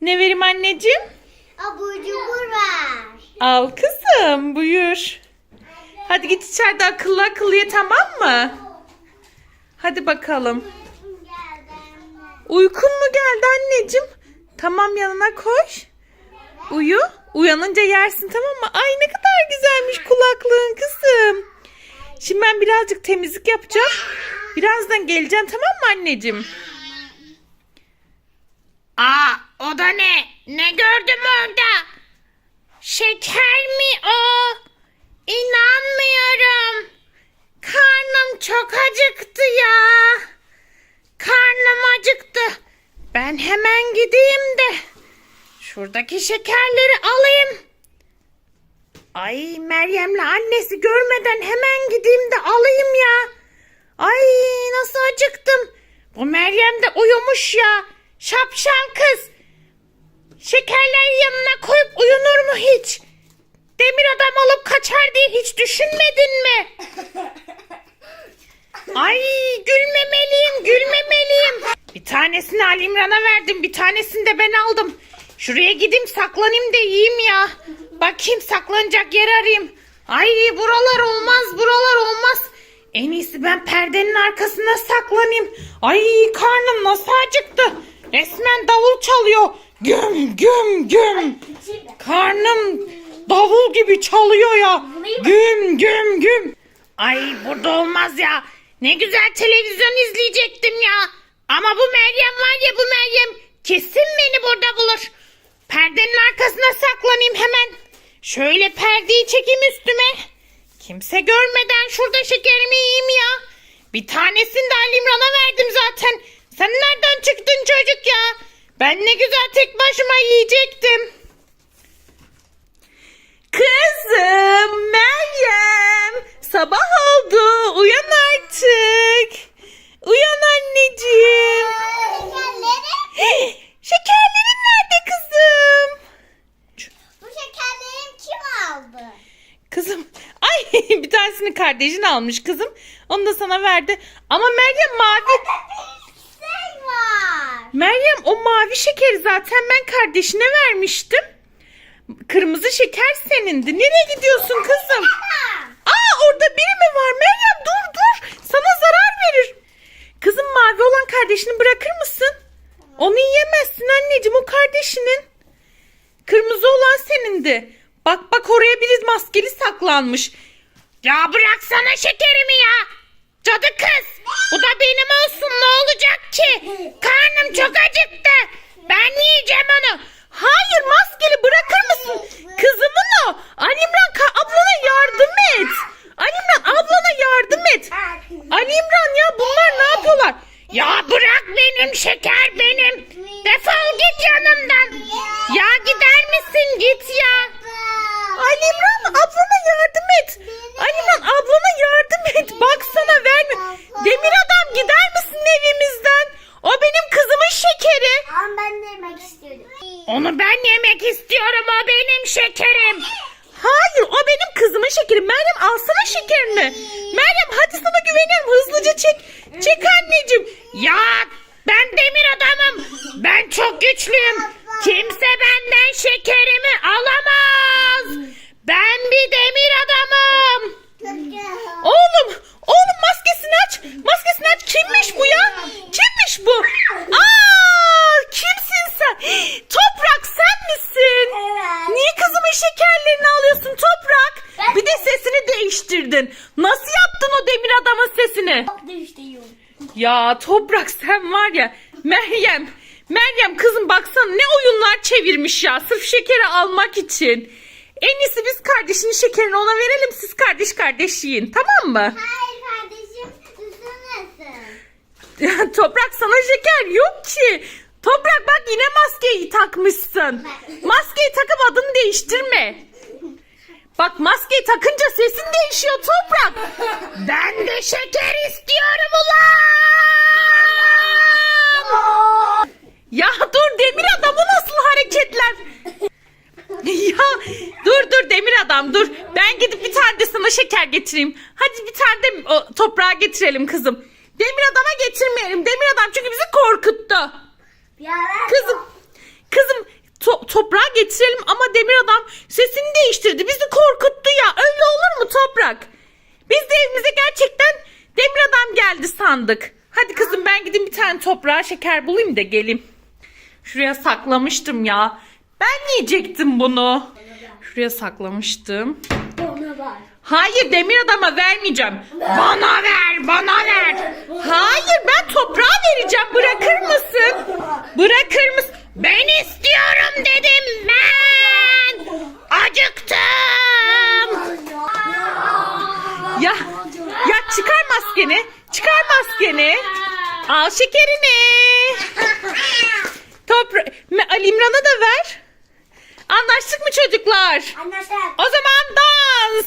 Ne vereyim anneciğim? Abur cubur var. Al kızım buyur. Hadi git içeride akıllı akıllı ye tamam mı? Hadi bakalım. Uykun mu geldi anneciğim? Tamam yanına koş. Uyu. Uyanınca yersin tamam mı? Ay ne kadar güzelmiş kulaklığın kızım. Şimdi ben birazcık temizlik yapacağım. Birazdan geleceğim tamam mı anneciğim? Aa o da ne? Ne gördüm orada? Şeker mi o? İnanmıyorum. Karnım çok acıktı ya. Karnım acıktı. Ben hemen gideyim de şuradaki şekerleri alayım. Ay Meryem'le annesi görmeden hemen gideyim de alayım ya. Ay nasıl acıktım. Bu Meryem de uyumuş ya. Şapşal kız. Şekerleri yanına koyup uyunur mu hiç? Demir adam alıp kaçar diye hiç düşünmedin mi? Ay gülmemeliyim gülmemeliyim. Bir tanesini Ali İmran'a verdim bir tanesini de ben aldım. Şuraya gideyim saklanayım da yiyeyim ya. Bakayım saklanacak yer arayayım. Ay buralar olmaz buralar olmaz. En iyisi ben perdenin arkasına saklanayım. Ay karnım nasıl acıktı. Resmen davul çalıyor. Güm güm güm. Karnım davul gibi çalıyor ya. Güm güm güm. Ay burada olmaz ya. Ne güzel televizyon izleyecektim ya. Ama bu Meryem var ya bu Meryem kesin beni burada bulur. Perdenin arkasına saklanayım hemen. Şöyle perdeyi çekeyim üstüme. Kimse görmeden şurada şekerimi yiyeyim ya. Bir tanesini de Ali İmran'a verdim zaten. Sen nereden çıktın çocuk ya? Ben ne güzel tek başıma yiyecektim. Kızım Meryem sabah oldu uyan artık. Uyan anneciğim. Şekerleri? Şekerlerin nerede kızım? Bu şekerleri kim aldı? Kızım ay bir tanesini kardeşin almış kızım. Onu da sana verdi. Ama Meryem mavi. Sen var. Meryem o mavi şekeri zaten ben kardeşine vermiştim. Kırmızı şeker senindi. Nereye gidiyorsun kızım? Aa orada biri mi var? Meryem dur dur. Sana zarar verir. Kızım mavi olan kardeşini bırakır mısın? Onu yiyemezsin anneciğim o kardeşinin. Kırmızı olan senindi. Bak bak oraya biri maskeli saklanmış. Ya bıraksana şekerimi ya. Cadı kız. Bu da benim olsun ne olacak ki? Karnım çok acıktı. Ben yiyeceğim onu. Hayır maskeli bırakır mısın? Kızımın o. Alimran ablana yardım et. Alimran ablana yardım et. Alimran ya bunlar ne yapıyorlar? Ya bırak benim şeker benim. Defol git yanımdan. Ya gider misin git ya. Alimran ablana yardım et. Alimran ablana yardım et. Baksana verme. Demir adam gider misin evimizden? O benim kızımın şekeri. Ama ben de yemek istiyorum. Onu ben yemek istiyorum o benim şekerim. Hayır o kızımın şekeri. Meryem alsana şekerini. Meryem hadi sana güveniyorum. Hızlıca çek. Çek anneciğim. Ya ben demir adamım. Ben çok güçlüyüm. Kimse benden şekerimi alamaz. Ben bir demir adamım. Oğlum, oğlum maskesini aç. Maskesini aç. Kimmiş bu ya? Kimmiş bu? Aa, kimsin sen? Toprak sen misin? Evet. Niye kızımın şekerlerini alıyorsun Toprak? Ben- Bir de sesini değiştirdin. Yaptın o demir adamın sesini? Ya Toprak sen var ya Meryem. Meryem kızım baksana ne oyunlar çevirmiş ya sırf şekeri almak için. En iyisi biz kardeşinin şekerini ona verelim siz kardeş kardeş yiyin tamam mı? Hayır kardeşim üzülmesin. Toprak sana şeker yok ki. Toprak bak yine maskeyi takmışsın. Maskeyi takıp adını değiştirme. Bak maskeyi takınca sesin değişiyor Toprak. Ben de şeker istiyorum ulan. Ya dur demir adam bu nasıl hareketler? ya dur dur demir adam dur. Ben gidip bir tane de sana şeker getireyim. Hadi bir tane de o, toprağa getirelim kızım. Demir adama getirmeyelim. Demir adam çünkü bizi korkuttu. Kızım Kızım to- toprağa getirelim ama demir adam sesini değiştirdi. Bizi korkuttu ya. Öyle olur mu toprak? Biz de evimize gerçekten demir adam geldi sandık. Hadi kızım ben gideyim bir tane toprağa şeker bulayım da geleyim. Şuraya saklamıştım ya. Ben yiyecektim bunu. Şuraya saklamıştım. Bana var. Hayır demir adama vermeyeceğim. Bana ver, bana ver. Hayır ben toprağa vereceğim. Bırakır mısın? Bırakır mısın? Ben istiyorum dedim ben. Acıktım. Ya ya çıkar maskeni. Çıkar maskeni. Al şekerini. Topra Ali İmran'a da ver. Anlaştık mı çocuklar? Anlaştık. O zaman dans.